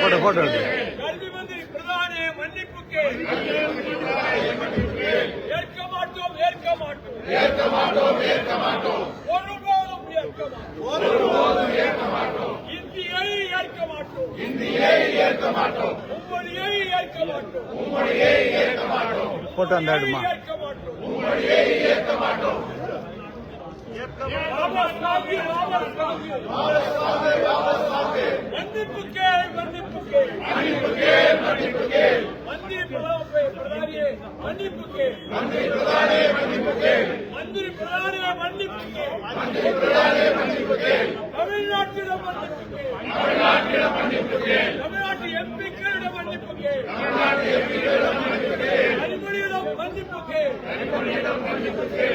Photo photo ஏற்க மாட்டோம் ஏற்க மாட்டோம் ஏற்க மாட்டோம் ஏற்க மாட்டோம் ஒருபோதும் ஏற்க மாட்டோம் ஒருபோதும் ஏற்க மாட்டோம் இந்தியை ஏற்க மாட்டோம் இந்தியை ஏற்க மாட்டோம் உம்மொழியை ஏற்க மாட்டோம் உம்மொழியை ஏற்க மாட்டோம் போட்டோ அந்த ஆடுமா? ஏற்க மாட்டோம். உம்மொழியை ஏற்க மாட்டோம். வாபஸ் வாங்கு, வாபஸ் வாங்கு. மன்னிப்புக்கே மன்னிப்புக்கே மந்திரி பிரதானே பிரதானியே மன்னிப்புக்கே மந்திரி பிரதானே மன்னிப்புக்கே மந்திரி பிரதானே மன்னிப்புக்கே மந்திரி பிரதானே மன்னிப்புக்கே தமிழ்நாட்டிடம் மன்னிப்புக்கே தமிழ்நாட்டிடம் மன்னிப்புக்கே தமிழ்நாட்டு எம்பிக்கு மன்னிப்புக்கே தமிழ்நாட்டு எம்பிக்களிடம் மன்னிப்புக்கே அடிப்படையிடம் மன்னிப்புக்கே அடிப்படையிடம் மன்னிப்புக்கே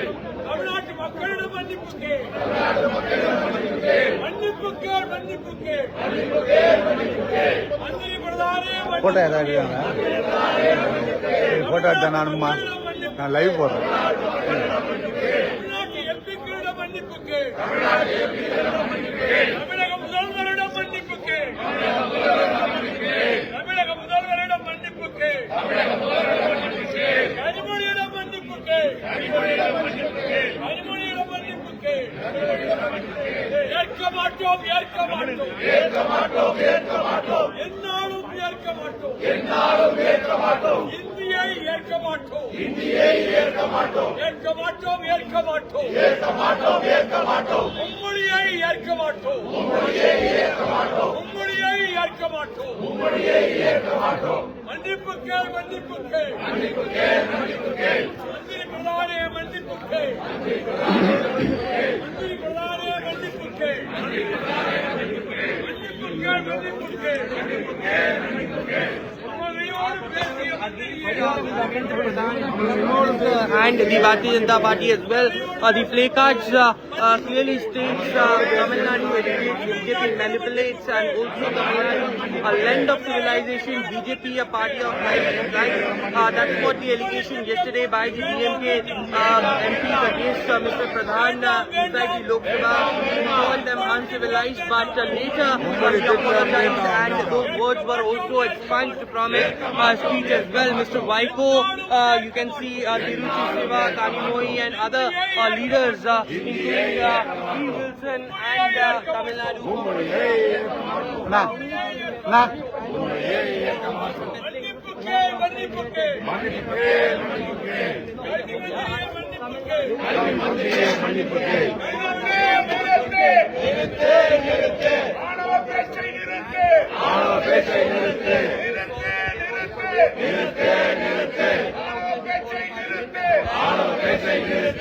தமிழ்நாட்டு மக்களிடம் மன்னிப்புக்கே. மன்னிப்புக்கே மன்னிப்புக்கே. மன்னிப்புக்கே மன்னிப்புக்கே மன்னிப்புக்கே. மந்திரி பிரதானே போட்டோ ஏதாவது எடுக்காங்க போட்டோ எடுத்தேன் நானும்மா நான் லைவ் போடுறேன். தமிழ்நாட்டு எம்பிக்களிடம் மன்னிப்புக்கு தமிழக முதல்வரிடம் மன்னிப்புக்கு தமிழக முதல்வரிடம் மன்னிப்புக்கு கனிமொழியிடம் மன்னிப்புக்கு கனிமொழியிடம் மன்னிப்புக்கு ஏற்க மாட்டோம் ஏற்க மாட்டோம் ஏற்க மாட்டோம் ஏற்க மாட்டோம் என்னாலும் ஏற்க மாட்டோம் என்னாலும் ஏற்க மாட்டோம் இந்தியை ஏற்க மாட்டோம் இந்தியை ஏற்க மாட்டோம் ஏற்க மாட்டோம் ஏற்க மாட்டோம் ஏற்க மாட்டோம் ஏற்க மாட்டோம் உம்மொழியை ஏற்க மாட்டோம் உம்மொழியை ஏற்க மாட்டோம் உம்மொழியை ஏற்க மாட்டோம் உம்மொழியை ஏற்க மாட்டோம் மன்னிப்புக்கே மன்னிப்புக்கே மன்னிப்புக்கே மன்னிப்புக்கே மந்திரி and the Bharatiya Janata Party as well. Uh, the placards uh, uh, clearly states uh, Tamil Nadu educates, BJP manipulates and also Tamil Nadu a land of civilization, BJP a party of life and life. Uh, that's what the allegation yesterday by the DMK uh, MPs against uh, Mr. Pradhan uh, inside the Lok Sabha. He called them uncivilized but uh, later uh, he apologized and those words were also expunged from his uh, speech as well. Mr. Vaiko, uh, you can see uh, Tiruchi Siva, Kanimoi and other uh, leaders uh, including uh. Wilson and uh, Tamil Nadu. அண்ணா அண்ணா மன்னிப்புக்கே மன்னிப்புக்கே மன்னிப்புக்கே மன்னிப்புக்கே மன்னிப்புக்கே மன்னிப்புக்கே நிறுத்து நிறுத்து. ஆணவ பேச்சை நிறுத்து. ஆணவ பேச்சை நிறுத்து. நிறுத்து நிறுத்து நிறுத்து நிறுத்து. ஆணவ பேச்சை நிறுத்து. ஆணவ பேச்சை நிறுத்து.